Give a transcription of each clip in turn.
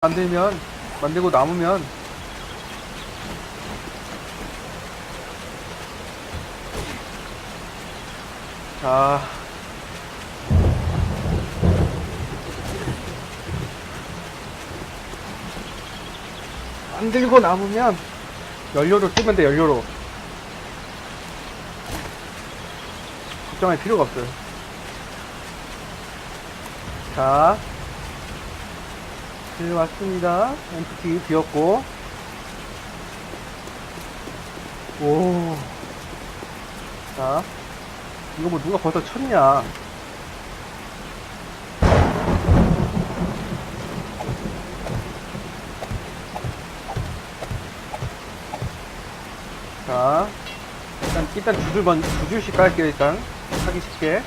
만들면 만들고 남으면. 자. 만들고 남으면 연료로 쓰면 돼 연료로. 걱정할 필요가 없어요. 자 들어왔습니다. 엠프티 비었고. 오. 자. 이거 뭐 누가 벌써 쳤냐. 자. 일단, 일단 두줄 먼, 두 줄씩 깔게요, 일단. 하기 쉽게.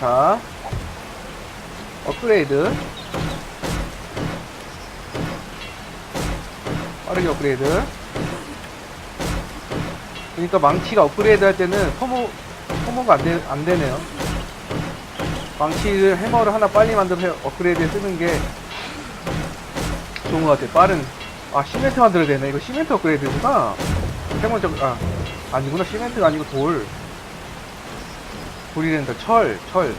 자, 업그레이드. 빠르게 업그레이드. 그러니까 망치가 업그레이드 할 때는 소모, 소모가 안, 되, 안 되네요. 망치를, 해머를 하나 빨리 만들어서 업그레이드에 쓰는 게 좋은 것 같아요. 빠른. 아, 시멘트 만들어야 되네. 이거 시멘트 업그레이드구나. 해머 적, 아, 아니구나. 시멘트가 아니고 돌. 돌이 된다. 철, 철.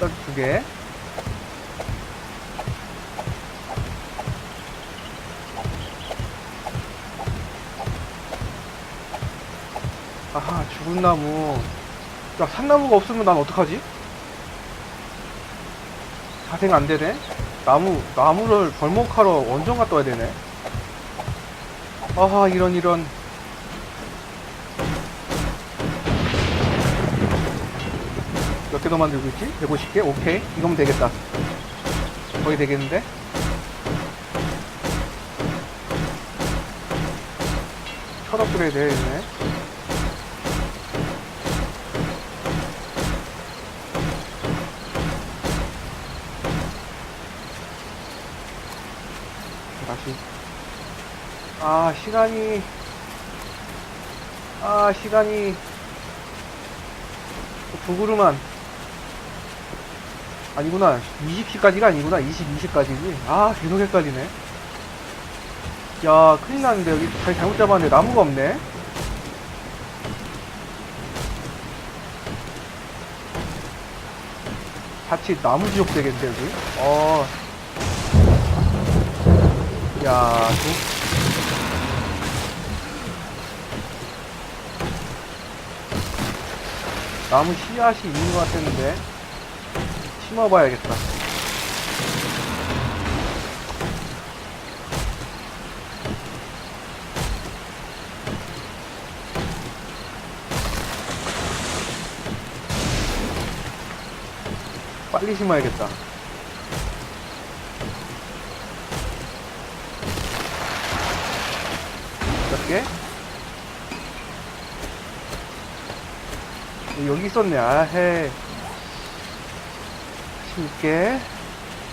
일단 두 개. 아하, 죽은 나무. 야, 산나무가 없으면 난 어떡하지? 자생 안 되네? 나무, 나무를 벌목하러 원정 갔다 와야 되네. 아하, 이런, 이런. 몇 개더 만들고 있지? 150개? 오케이. 이거면 되겠다. 거의 되겠는데? 철 업그레이드 해야겠네. 다시. 아, 시간이. 아, 시간이. 두 그루만. 아니구나. 20시까지가 아니구나. 20, 20까지지. 아, 계속 헷갈리네. 야, 큰일 났는데. 여기 잘 잘못 잡았는데 나무가 없네. 같이 나무 지옥 되겠는데, 여기. 어. 야, 저, 나무 씨앗이 있는 것 같았는데 심어봐야겠다. 빨리 심어야겠다. 몇 개? 여기 있었네. 아, 해. 16개.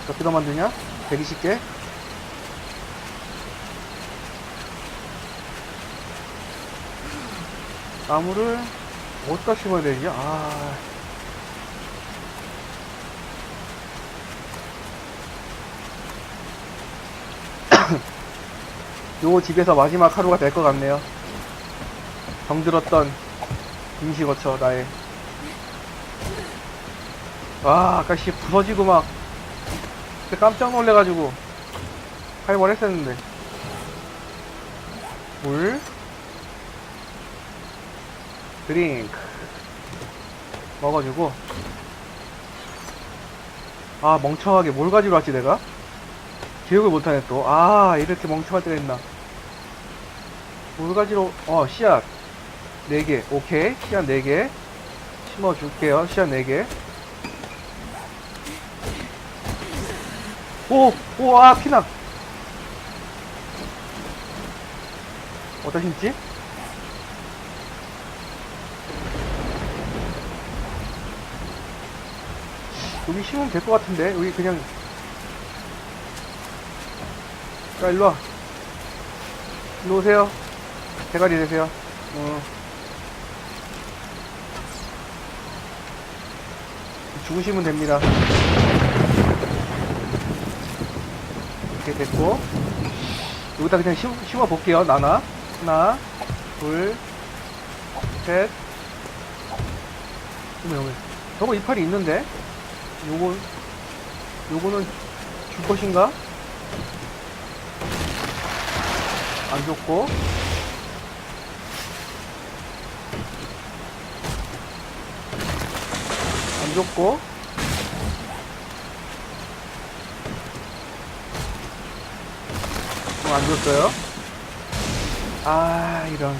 몇 개 더 만드냐? 120개? 나무를 어디다 심어야 되냐? 아. 요 집에서 마지막 하루가 될 것 같네요. 병들었던 임시 거쳐 나의 와 아까 씨 부서지고 막 그때 깜짝 놀래가지고 할말 했었는데 물 드링크 먹어주고 아 멍청하게 뭘 가지고 왔지 내가 기억을 못하네 또 아 이렇게 멍청할 때가 있나 뭘 가지러 어 씨앗 4개. 오케이. 씨앗 4개. 심어줄게요. 씨앗 4개. 오! 오! 아! 피나! 심지? 여기 심으면 될 것 같은데 여기 그냥 자 일로와 일로 오세요 대가리 되세요 어. 죽으시면 됩니다 이렇게 됐고 여기다 그냥 심, 심어 볼게요. 나나. 하나 둘셋. 어머 어머 저거 이파리 있는데? 요거 요거는 줄 것인가? 안 좋고. 안 좋고 어, 안 줬어요? 아 이런.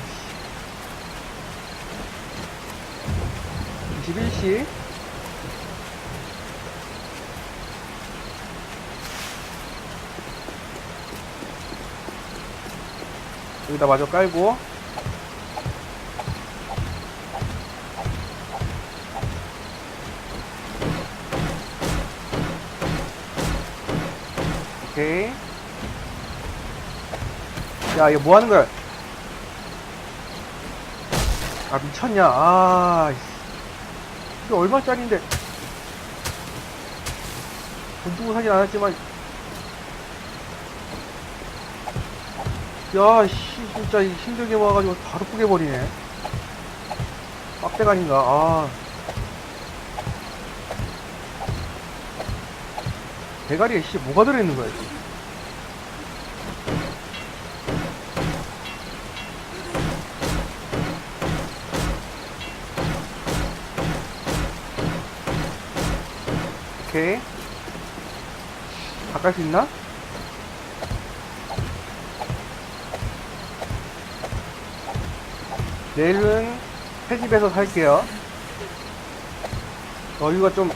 21시 여기다 마저 깔고 오케이 야 이거 뭐 하는 거야 아 미쳤냐 아. 이게 얼마짜린데 돈 주고 사진 않았지만 야, 씨, 진짜 이 힘들게 와가지고 바로 뿌개버리네. 빡대가인가, 아. 대가리에 씨, 뭐가 들어있는 거야, 지금. 오케이. 바꿀 수 있나? 내일은 새 집에서 살게요. 여유가 좀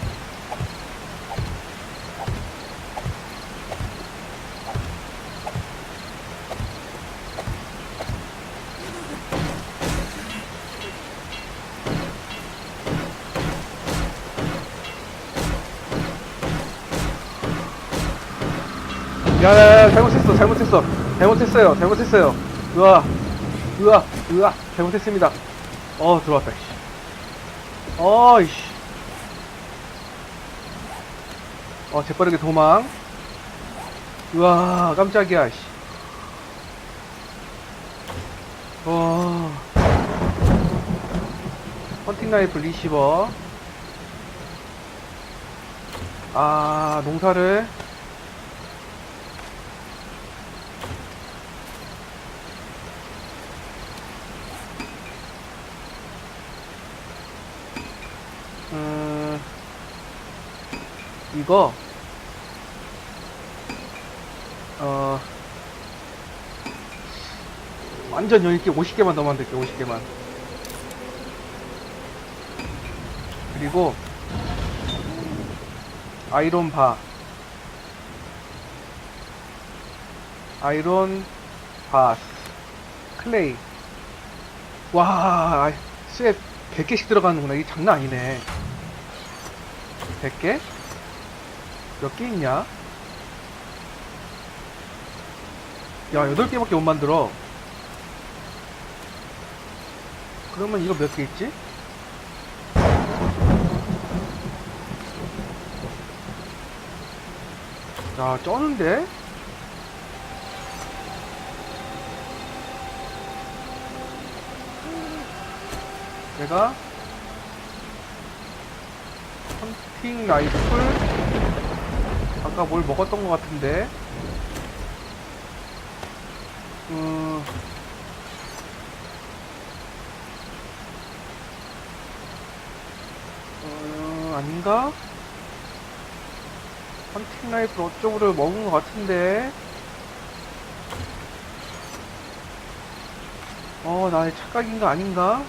야, 야, 야, 잘못했어, 잘못했어, 잘못했어요, 잘못했어요. 으아, 으아, 으아, 잘못했습니다. 어, 들어왔다, 씨. 어이씨. 어, 재빠르게 도망. 으아, 깜짝이야, 씨. 어. 헌팅 라이플 리시버. 아, 농사를. 이거, 어, 완전 여유있게 50개만 더 만들게, 50개만. 그리고, 아이론 바. 아이론 바스. 클레이. 와, 스왑 100개씩 들어가는구나. 이게 장난 아니네. 100개? 몇 개 있냐? 야, 8개밖에 못 만들어. 그러면 이거 몇 개 있지? 야, 쩌는데? 내가 헌팅 라이플 아까 뭘 먹었던 것 같은데 음 어, 아닌가? 헌팅 라이플 어쩌고를 먹은 것 같은데 어 나의 착각인가 아닌가?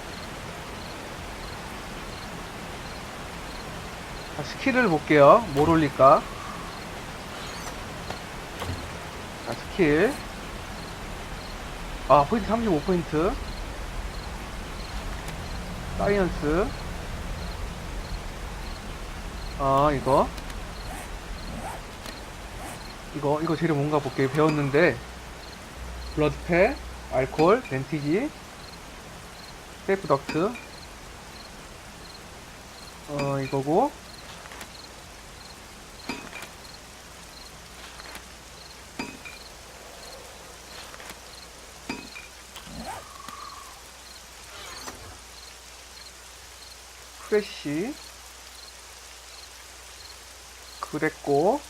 자, 스킬을 볼게요. 뭘 올릴까? 자, 스킬. 아, 포인트 35포인트. 사이언스. 아, 이거. 이거, 이거 재료 뭔가 볼게. 배웠는데. 블러드패, 알콜, 벤티지, 세이프 덕트. 어, 이거고. 프레쉬 그랬고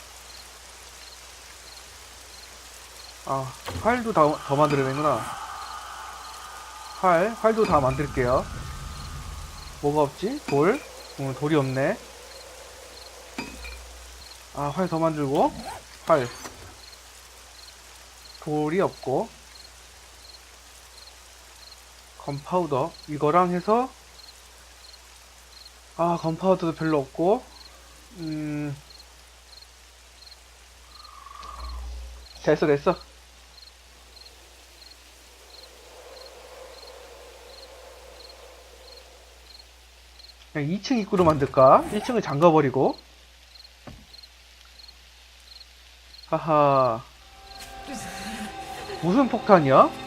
아 활도 다, 더 만들어야 되는구나. 활 활도 다 만들게요. 뭐가 없지? 돌? 오늘 돌이 없네. 아 활 더 만들고 활. 돌이 없고 건파우더. 이거랑 해서 아, 건파우더도 별로 없고, 음, 됐어, 됐어. 그냥 2층 입구로 만들까? 1층을 잠가버리고. 하하. 무슨 폭탄이야?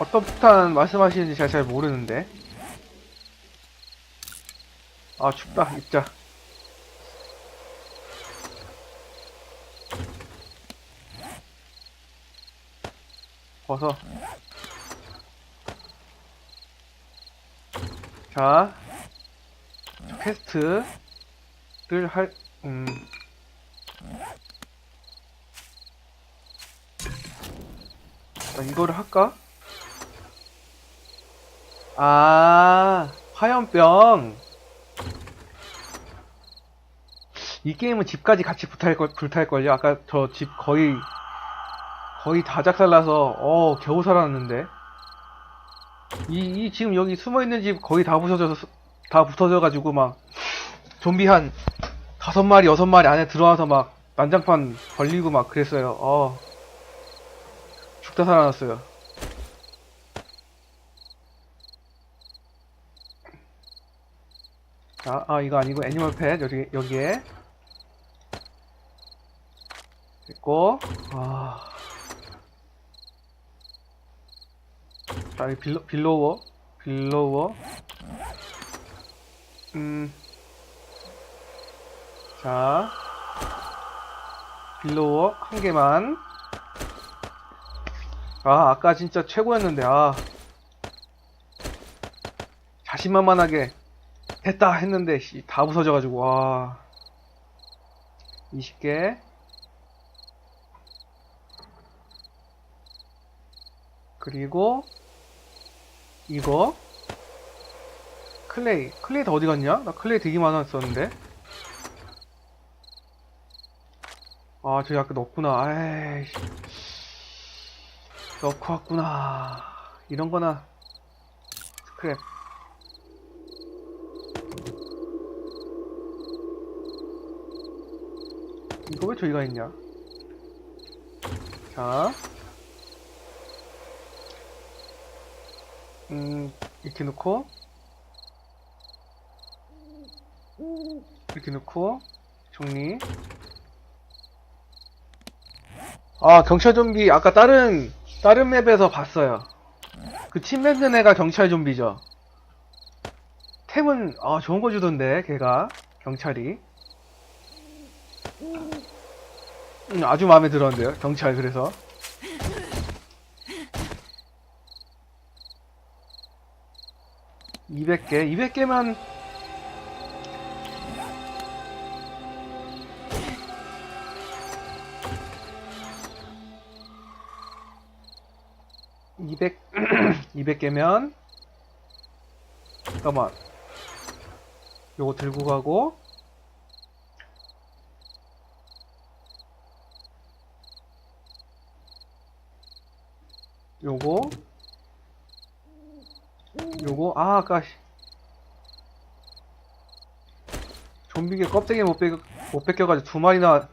어떤 폭탄 말씀하시는지 제가 잘 모르는데. 아, 춥다. 입자. 벗어. 자, 퀘스트를 할, 음. 자, 이거를 할까? 아, 화염병. 이 게임은 집까지 같이 불탈 걸, 불탈걸요? 아까 저 집 거의, 거의 다 작살나서, 어, 겨우 살았는데. 이, 이 지금 여기 숨어있는 집 거의 다 부서져서, 다 부서져가지고 막, 좀비 한 다섯 마리, 여섯 마리 안에 들어와서 막, 난장판 걸리고 막 그랬어요. 어. 죽다 살아났어요. 자, 아, 이거 아니고 애니멀 펫, 여기, 여기에. 됐고, 아. 자, 이 빌로, 빌로워. 빌로워. 음. 자. 빌로워, 한 개만. 아, 아까 진짜 최고였는데, 아. 자신만만하게 됐다 했는데 씨, 다 부서져가지고 와. 20개. 그리고 이거. 클레이. 클레이 다 어디 갔냐? 나 클레이 되게 많았었는데. 아 저기 아까 넣었구나. 아이씨. 넣고 왔구나. 이런 거나. 스크랩 이거 왜 저기가 있냐? 자. 음, 이렇게 놓고. 이렇게 놓고. 정리. 아, 경찰 좀비, 아까 다른, 다른 맵에서 봤어요. 그 침 뱉는 애가 경찰 좀비죠. 템은, 아, 좋은 거 주던데, 걔가. 경찰이. 음, 아주 마음에 들었는데요, 경찰, 그래서. (200개) (200개만) (200) (200개면) 잠깐만. 요거 들고 가고 요거 요거 아 아까 씨. 좀비게 껍데기 못, 뺏, 못 뺏겨가지고 두 마리나